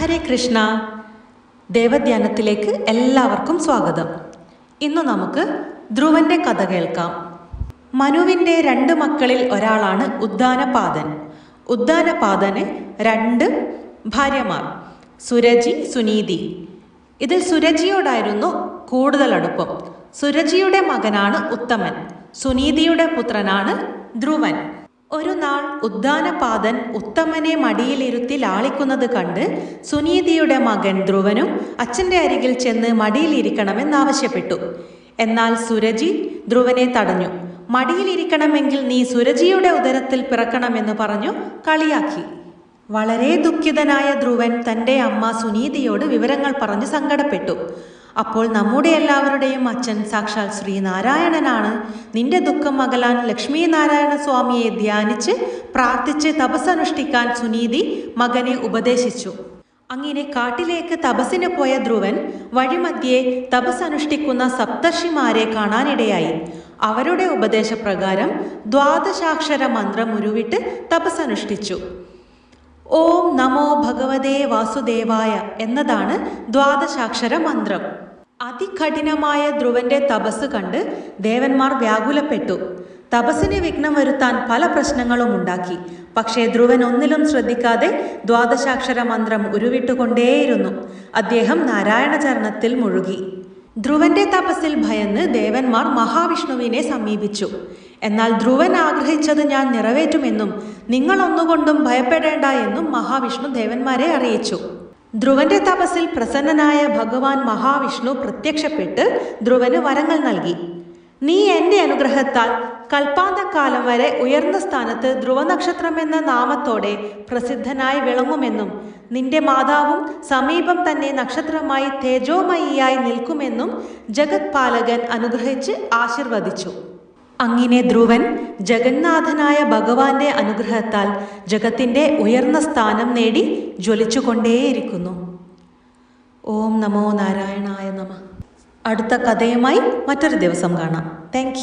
ഹരേ കൃഷ്ണ ദേവധ്യാനത്തിലേക്ക് എല്ലാവർക്കും സ്വാഗതം. ഇന്ന് നമുക്ക് ധ്രുവന്റെ കഥ കേൾക്കാം. മനുവിന്റെ രണ്ട് മക്കളിൽ ഒരാളാണ് ഉദ്ദാനപാദൻ. ഉദ്ദാനപാദന് രണ്ട് ഭാര്യമാർ സുരജി സുനീതി. ഇതിൽ സുരജിയോടായിരുന്നു കൂടുതൽ അടുപ്പം. സുരജിയുടെ മകനാണ് ഉത്തമൻ. സുനീതിയുടെ പുത്രനാണ് ധ്രുവൻ. ഒരു നാൾ ഉദ്ദാനപാദൻ ഉത്തമനെ മടിയിലിരുത്തി ലാളിക്കുന്നത് കണ്ട് സുനീതിയുടെ മകൻ ധ്രുവനും അച്ഛന്റെ അരികിൽ ചെന്ന് മടിയിലിരിക്കണമെന്നാവശ്യപ്പെട്ടു. എന്നാൽ സുരജി ധ്രുവനെ തടഞ്ഞു. മടിയിലിരിക്കണമെങ്കിൽ നീ സുരജിയുടെ ഉദരത്തിൽ പിറക്കണമെന്ന് പറഞ്ഞു കളിയാക്കി. വളരെ ദുഃഖിതനായ ധ്രുവൻ തന്റെ അമ്മ സുനീതിയോട് വിവരങ്ങൾ പറഞ്ഞ് സങ്കടപ്പെട്ടു. അപ്പോൾ നമ്മുടെ എല്ലാവരുടെയും അച്ഛൻ സാക്ഷാൽ ശ്രീനാരായണനാണ്. നിന്റെ ദുഃഖം അകലാൻ ലക്ഷ്മി നാരായണ സ്വാമിയെ ധ്യാനിച്ച് പ്രാർത്ഥിച്ച് തപസ്സനുഷ്ഠിക്കാൻ സുനീതി മകനെ ഉപദേശിച്ചു. അങ്ങനെ കാട്ടിലേക്ക് തപസ്സിന് പോയ ധ്രുവൻ വഴിമധ്യേ തപസ്സനുഷ്ഠിക്കുന്ന സപ്തർഷിമാരെ കാണാനിടയായി. അവരുടെ ഉപദേശപ്രകാരം ദ്വാദശാക്ഷര മന്ത്രം ഉരുവിട്ട് തപസ്സനുഷ്ഠിച്ചു. ഓം നമോ ഭഗവതേ വാസുദേവായ എന്നതാണ് ദ്വാദശാക്ഷര മന്ത്രം. അതികഠിനമായ ധ്രുവന്റെ തപസ് കണ്ട് ദേവന്മാർ വ്യാകുലപ്പെട്ടു. തപസ്സിന് വിഘ്നം വരുത്താൻ പല പ്രശ്നങ്ങളും ഉണ്ടാക്കി. പക്ഷേ ധ്രുവൻ ഒന്നിലും ശ്രദ്ധിക്കാതെ ദ്വാദശാക്ഷര മന്ത്രം ഉരുവിട്ടുകൊണ്ടേയിരുന്നു. അദ്ദേഹം നാരായണചരണത്തിൽ മുഴുകി. ധ്രുവന്റെ തപസ്സിൽ ഭയന്ന് ദേവന്മാർ മഹാവിഷ്ണുവിനെ സമീപിച്ചു. എന്നാൽ ധ്രുവൻ ആഗ്രഹിച്ചത് ഞാൻ നിറവേറ്റുമെന്നും നിങ്ങൾ ഒന്നുകൊണ്ടും ഭയപ്പെടേണ്ട എന്നും മഹാവിഷ്ണു ദേവന്മാരെ അറിയിച്ചു. ധ്രുവന്റെ തപസ്സിൽ പ്രസന്നനായ ഭഗവാൻ മഹാവിഷ്ണു പ്രത്യക്ഷപ്പെട്ട് ധ്രുവന് വരങ്ങൾ നൽകി. നീ എന്റെ അനുഗ്രഹത്താൽ കൽപ്പാന്തക്കാലം വരെ ഉയർന്ന സ്ഥാനത്ത് ധ്രുവനക്ഷത്രം എന്ന നാമത്തോടെ പ്രസിദ്ധനായി വിളങ്ങുമെന്നും നിന്റെ മാതാവും സമീപം തന്നെ നക്ഷത്രമായി തേജോമയിയായി നിൽക്കുമെന്നും ജഗത്പാലകൻ അനുഗ്രഹിച്ച് ആശീർവദിച്ചു. അങ്ങനെ ധ്രുവൻ ജഗന്നാഥനായ ഭഗവാന്റെ അനുഗ്രഹത്താൽ ജഗത്തിന്റെ ഉയർന്ന സ്ഥാനം നേടി ജ്വലിച്ചുകൊണ്ടേയിരിക്കുന്നു. ഓം നമോ നാരായണായ നമ. അടുത്ത കഥയുമായി മറ്റൊരു ദിവസം കാണാം. താങ്ക്